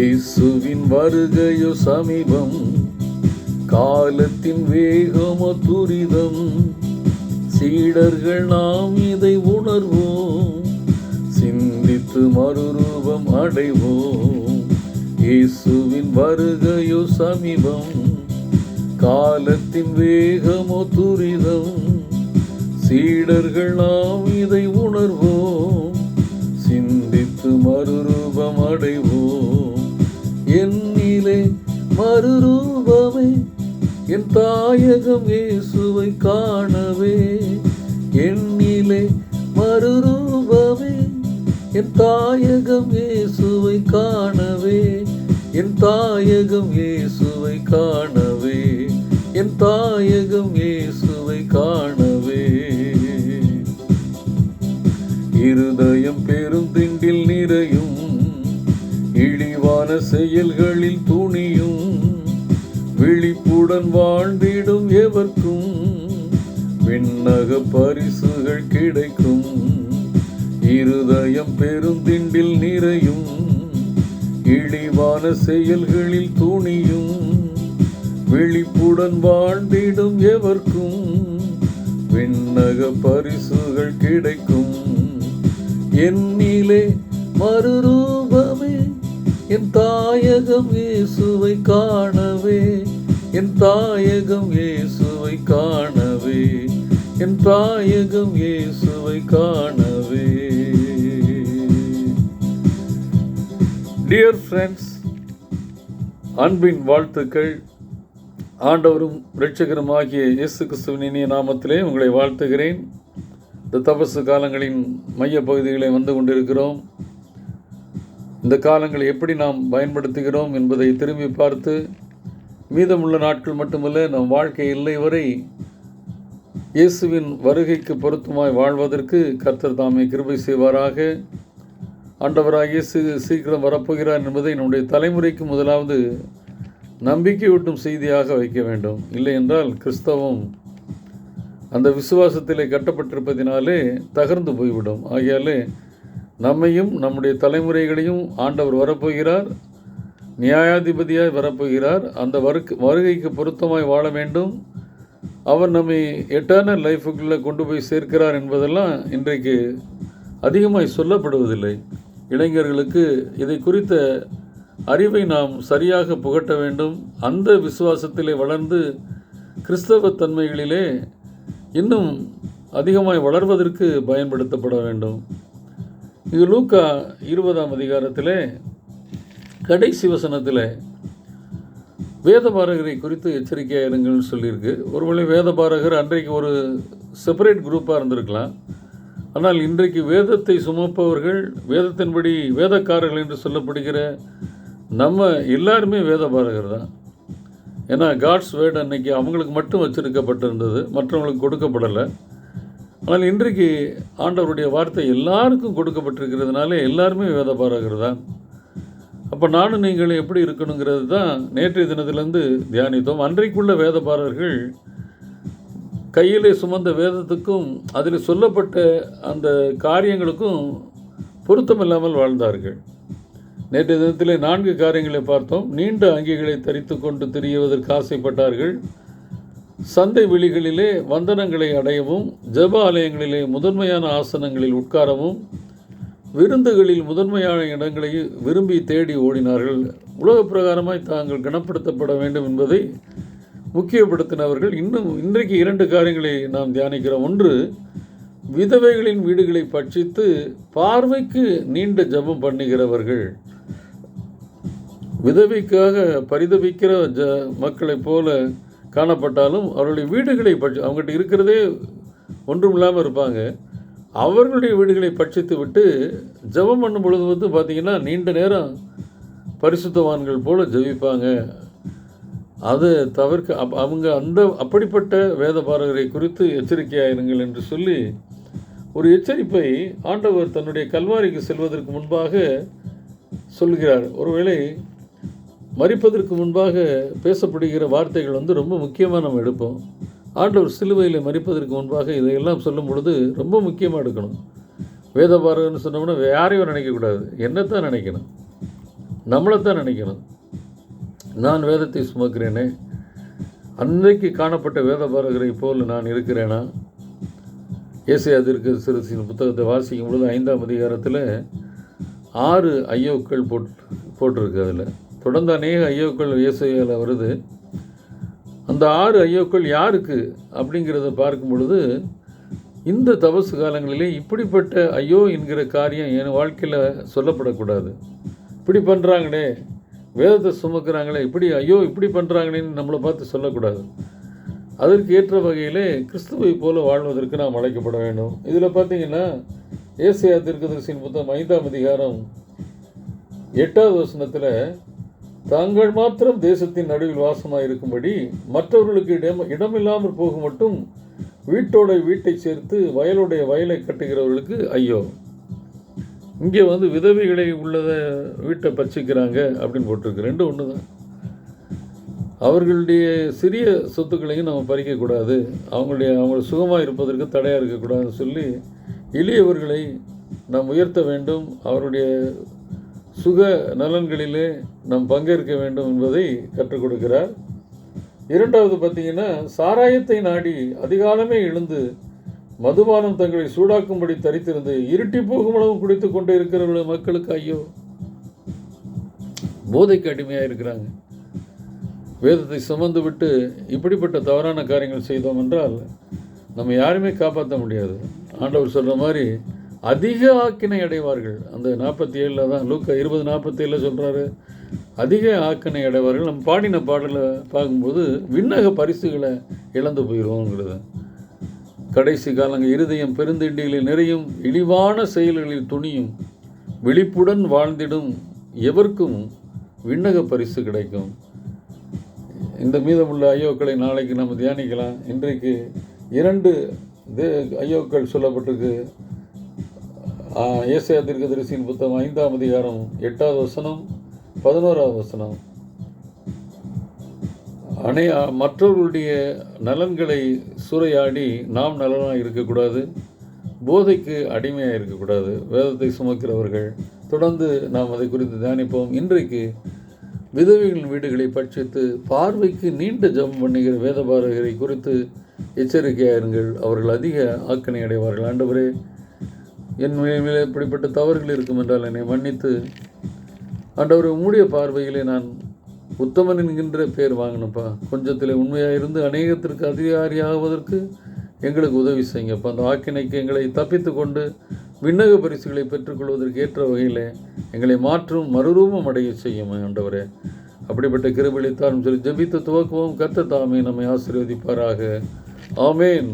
இயேசுவின் வருகையோ சமீபம் காலத்தின் வேகமோ துரிதம். சீடர்கள் நாம் இதை உணர்வோம் சிந்தித்து மறுரூபம் அடைவோம். இயேசுவின் வருகையோ சமீபம் காலத்தின் வேகமோ துரிதம். சீடர்கள் நாம் இதை உணர்வோம் சிந்தித்து மறுரூபம் அடைவோம். என்னிலே மறுரூபமே என் தாயகம் இயேசுவை காணவே. என்னிலே மறுரூபமே என் தாயகம் இயேசுவை காணவே. என் தாயகம் இயேசுவை காணவே என் தாயகம் இயேசுவை காணவே. செயல்களில் துணியும் விழிப்புடன் வாழ்ந்திடும் எவர்க்கும். விண்ணக பரிசுகள் கிடைக்கும். இருதயம் பெருந்திண்டில் நிறையும். இழிவான செயல்களில் துணியும் விழிப்புடன் வாழ்ந்திடும் எவர்க்கும். விண்ணக பரிசுகள் கிடைக்கும். என்னிலே மறுரூபமே என் தாயகம் இயேசுவை காணவே என் தாயகம் இயேசுவை காணவே என் தாயகம் இயேசுவை காணவே. டியர் ஃப்ரெண்ட்ஸ் அன்பின் வாழ்த்துக்கள். ஆண்டவரும் ரட்சகருமாகிய இயேசு கிறிஸ்துவின் இனிய நாமத்திலே உங்களை வாழ்த்துகிறேன். இந்த தபசு காலங்களின் மைய பகுதிகளை வந்து கொண்டிருக்கிறோம். இந்த காலங்களை எப்படி நாம் பயன்படுத்துகிறோம் என்பதை திரும்பி பார்த்து மீதமுள்ள நாட்கள் மட்டுமல்ல நம் வாழ்க்கை இல்லை வரை இயேசுவின் வருகைக்கு பொருத்தமாய் வாழ்வதற்கு கர்த்தர் தாமே கிருபை செய்வாராக. ஆண்டவராக இயேசு சீக்கிரம் வரப்போகிறார் என்பதை நம்முடைய தலைமுறைக்கு முதலாவது நம்பிக்கையூட்டும் செய்தியாக வைக்க வேண்டும். இல்லை என்றால் கிறிஸ்தவம் அந்த விசுவாசத்திலே கட்டப்பட்டிருப்பதினாலே தகர்ந்து போய்விடும். ஆகையாலே நம்மையும் நம்முடைய தலைமுறைகளையும் ஆண்டவர் வரப்போகிறார் நியாயாதிபதியாய் வரப்போகிறார் அந்த வருக்கு வருகைக்கு பொருத்தமாய் வாழ வேண்டும். அவர் நம்மை எட்டர்னல் லைஃபுக்குள்ளே கொண்டு போய் சேர்க்கிறார் என்பதெல்லாம் இன்றைக்கு அதிகமாய் சொல்லப்படுவதில்லை. இளைஞர்களுக்கு இதை குறித்த அறிவை நாம் சரியாக புகட்ட வேண்டும். அந்த விசுவாசத்திலே வளர்ந்து கிறிஸ்தவ தன்மைகளிலே இன்னும் அதிகமாய் வளர்வதற்கு பயன்படுத்தப்பட வேண்டும். இது லூக்கா இருபதாம் அதிகாரத்திலே கடைசி வசனத்தில் வேதபாரகரை குறித்து எச்சரிக்கையாக இருங்கள்னு சொல்லியிருக்கு. ஒருவேளை வேதபாரகர் அன்றைக்கு ஒரு செப்பரேட் குரூப்பாக இருந்திருக்கலாம். ஆனால் இன்றைக்கு வேதத்தை சுமப்பவர்கள் வேதத்தின்படி வேதக்காரர்கள் என்று சொல்லப்படுகிற நம்ம எல்லாருமே வேதபாரகர் தான். ஏன்னா காட்ஸ் வேர்டு அன்னைக்கு அவங்களுக்கு மட்டும் வச்சுருக்கப்பட்டிருந்தது மற்றவங்களுக்கு கொடுக்கப்படலை. ஆனால் இன்றைக்கு ஆண்டவருடைய வார்த்தை எல்லாருக்கும் கொடுக்கப்பட்டிருக்கிறதுனாலே எல்லாருமே வேத தான் அப்போ நானும் நீங்களும் எப்படி இருக்கணுங்கிறது தான் நேற்றைய தினத்திலேருந்து தியானித்தோம். அன்றைக்குள்ள வேதபாரர்கள் கையிலே சுமந்த வேதத்துக்கும் அதில் சொல்லப்பட்ட அந்த காரியங்களுக்கும் பொருத்தமில்லாமல் வாழ்ந்தார்கள். நேற்றைய தினத்திலே நான்கு காரியங்களை பார்த்தோம். நீண்ட அங்கிகளை தரித்து கொண்டு திரியுவதற்கு ஆசைப்பட்டார்கள். சந்தை வெளிகளிலே வந்தனங்களை அடையவும் ஜெப ஆலயங்களிலே முதன்மையான ஆசனங்களில் உட்காரவும் விருந்துகளில் முதன்மையான இடங்களை விரும்பி தேடி ஓடினார்கள். உலக பிரகாரமாய் தாங்கள் கனப்படுத்தப்பட வேண்டும் என்பதை முக்கியப்படுத்தினவர்கள் இன்னும் இன்றைக்கு இரண்டு காரியங்களை நாம் தியானிக்கிறோம். ஒன்று விதவைகளின் வீடுகளை பட்சித்து பார்வைக்கு நீண்ட ஜெபம் பண்ணுகிறவர்கள். விதவைக்காக பரிதவிக்கிற ஜ மக்களைப் போல காணப்பட்டாலும் அவர்களுடைய வீடுகளை பட்சி அவங்ககிட்ட இருக்கிறதே ஒன்றும் இல்லாமல் இருப்பாங்க. அவர்களுடைய வீடுகளை பட்சித்து விட்டு ஜெபம் பண்ணும் பொழுது வந்து பார்த்திங்கன்னா நீண்ட நேரம் பரிசுத்தவான்கள் போல ஜெபிப்பாங்க. அது தவிர்க்க அப் அவங்க அந்த அப்படிப்பட்ட வேத பாரகரை குறித்து எச்சரிக்கையாயிருங்கள் என்று சொல்லி ஒரு எச்சரிப்பை ஆண்டவர் தன்னுடைய கல்வாரிக்கு செல்வதற்கு முன்பாக சொல்கிறார். ஒருவேளை மறிப்பதற்கு முன்பாக பேசப்படுகிற வார்த்தைகள் வந்து ரொம்ப முக்கியமாக நம்ம எடுப்போம். ஆண்டவர் சிலுவையில் மறிப்பதற்கு முன்பாக இதையெல்லாம் சொல்லும் பொழுது ரொம்ப முக்கியமாக எடுக்கணும். வேத பாரகன்னு சொன்னோம்னா யாரையும் நினைக்கக்கூடாது. என்னத்தான் நினைக்கணும்? நம்மளை தான் நினைக்கணும். நான் வேதத்தை சுமக்கிறேனே. அன்றைக்கு காணப்பட்ட வேத பாரகரை போல் நான் இருக்கிறேனா? ஏசை அதிர்க்க சிறுசின் புத்தகத்தை வாசிக்கும் பொழுது ஐந்தாம் அதிகாரத்தில் ஆறு ஐயோக்கள் போட் போட்டிருக்கு அதில். தொடர்ந்து அநேக ஐயோக்கள் இயேசுகளை வருது அந்த ஆறு ஐயோக்கள் யாருக்கு அப்படிங்கிறத பார்க்கும் பொழுது இந்த தபசு காலங்களிலே இப்படிப்பட்ட ஐயோ என்கிற காரியம் என் வாழ்க்கையில் சொல்லப்படக்கூடாது. இப்படி பண்ணுறாங்களே வேதத்தை சுமக்கிறாங்களே இப்படி ஐயோ இப்படி பண்ணுறாங்களேன்னு நம்மளை பார்த்து சொல்லக்கூடாது. அதற்கு ஏற்ற வகையிலே கிறிஸ்துவை போல வாழ்வதற்கு நாம் அழைக்கப்பட வேண்டும். இதில் பார்த்தீங்கன்னா ஏசியா தீர்க்கதரிசியின் புத்தகம் ஐந்தாம் அதிகாரம் எட்டாவது வசனத்தில் தாங்கள் மாத்திரம் தேசத்தின் நடுவில் வாசமாக இருக்கும்படி மற்றவர்களுக்கு இடம் இடமில்லாமல் போக மட்டும் வீட்டோட வீட்டை சேர்த்து வயலுடைய வயலை கட்டுகிறவர்களுக்கு ஐயோ இங்கே வந்து விதவைகளை உள்ளதை வீட்டை பச்சிக்கிறாங்க அப்படின்னு போட்டிருக்கு. ரெண்டும் ஒன்று தான் அவர்களுடைய சிறிய சொத்துக்களையும் நம்ம பறிக்கக்கூடாது. அவங்களுடைய அவங்க சுகமாக இருப்பதற்கு தடையாக இருக்கக்கூடாதுன்னு சொல்லி எளியவர்களை நாம் உயர்த்த வேண்டும். அவருடைய சுக நலன்களிலே நாம் பங்கேற்க வேண்டும் என்பதை கற்றுக் கொடுக்கிறார். இரண்டாவது பார்த்தீங்கன்னா சாராயத்தை நாடி அதிகாலமே எழுந்து மதுபானம் தங்களை சூடாக்கும்படி தரித்திருந்து இருட்டி போகும் அளவு குடித்து கொண்டு இருக்கிறவர்கள் மக்களுக்கு ஐயோ போதைக்கு அடிமையாக இருக்கிறாங்க. வேதத்தை சுமந்து விட்டு இப்படிப்பட்ட தவறான காரியங்கள் செய்தோம் என்றால் நம்ம யாருமே காப்பாற்ற முடியாது. ஆண்டவர் சொல்கிற மாதிரி அதிக ஆக்கினை அடைவார்கள் அந்த நாற்பத்தி ஏழில் தான் லூக்கா இருபது நாற்பத்தி ஏழில் சொல்கிறாரு அதிக ஆக்கினை அடைவார்கள் நம்ம பாடின பாடலை பார்க்கும்போது விண்ணக பரிசுகளை இழந்து போயிடுவோங்கிறது கடைசி காலங்க இருதயம் பெருந்திண்டிகளில் நிறையும் இழிவான செயல்களில் துணியும் விழிப்புடன் வாழ்ந்திடும் எவருக்கும் விண்ணக பரிசு கிடைக்கும். இந்த மீதமுள்ள ஐயோக்களை நாளைக்கு நம்ம தியானிக்கலாம். இன்றைக்கு இரண்டு தே ஐயோக்கள் சொல்லப்பட்டிருக்கு. ஏசையா தீர்க்கதரிசியின் புத்தகம் ஐந்தாம் அதிகாரம் எட்டாவது வசனம் பதினோராவது வசனம். அனை மற்றவர்களுடைய நலன்களை சூறையாடி நாம் நலனாக இருக்கக்கூடாது போதைக்கு அடிமையாக இருக்கக்கூடாது வேதத்தை சுமக்கிறவர்கள். தொடர்ந்து நாம் அதை குறித்து தியானிப்போம். இன்றைக்கு விதவைகளின் வீடுகளை பட்சித்து பார்வைக்கு நீண்ட ஜெபம் பண்ணுகிற வேத பாரகரை குறித்து எச்சரிக்கையாக இருங்கள் அவர்கள் அதிக ஆக்கணை அடைவார்கள். ஆண்டவரே என் மேலே இப்படிப்பட்ட தவறுகள் இருக்கும் என்றால் என்னை மன்னித்து ஆண்டவர் உம்முடைய பார்வையிலே நான் உத்தமன் என்கின்ற பேர் வாங்கினப்பா கொஞ்சத்தில் உண்மையாக இருந்து அநேகத்திற்கு அதிகாரியாகுவதற்கு எங்களுக்கு உதவி செய்யுங்கப்பா. அந்த ஆக்கினைக்கு எங்களை தப்பித்து கொண்டு விண்ணக பரிசுகளை பெற்றுக்கொள்வதற்கு ஏற்ற வகையில் எங்களை மாற்றும் மறுரூபம் அடைய செய்யும் ஆண்டவரே. அப்படிப்பட்ட கிருபளித்தாலும் சரி ஜெபித்து துவக்குவோம். கத்த தாமே நம்மை ஆசீர்வதிப்பாராக. ஆமேன்.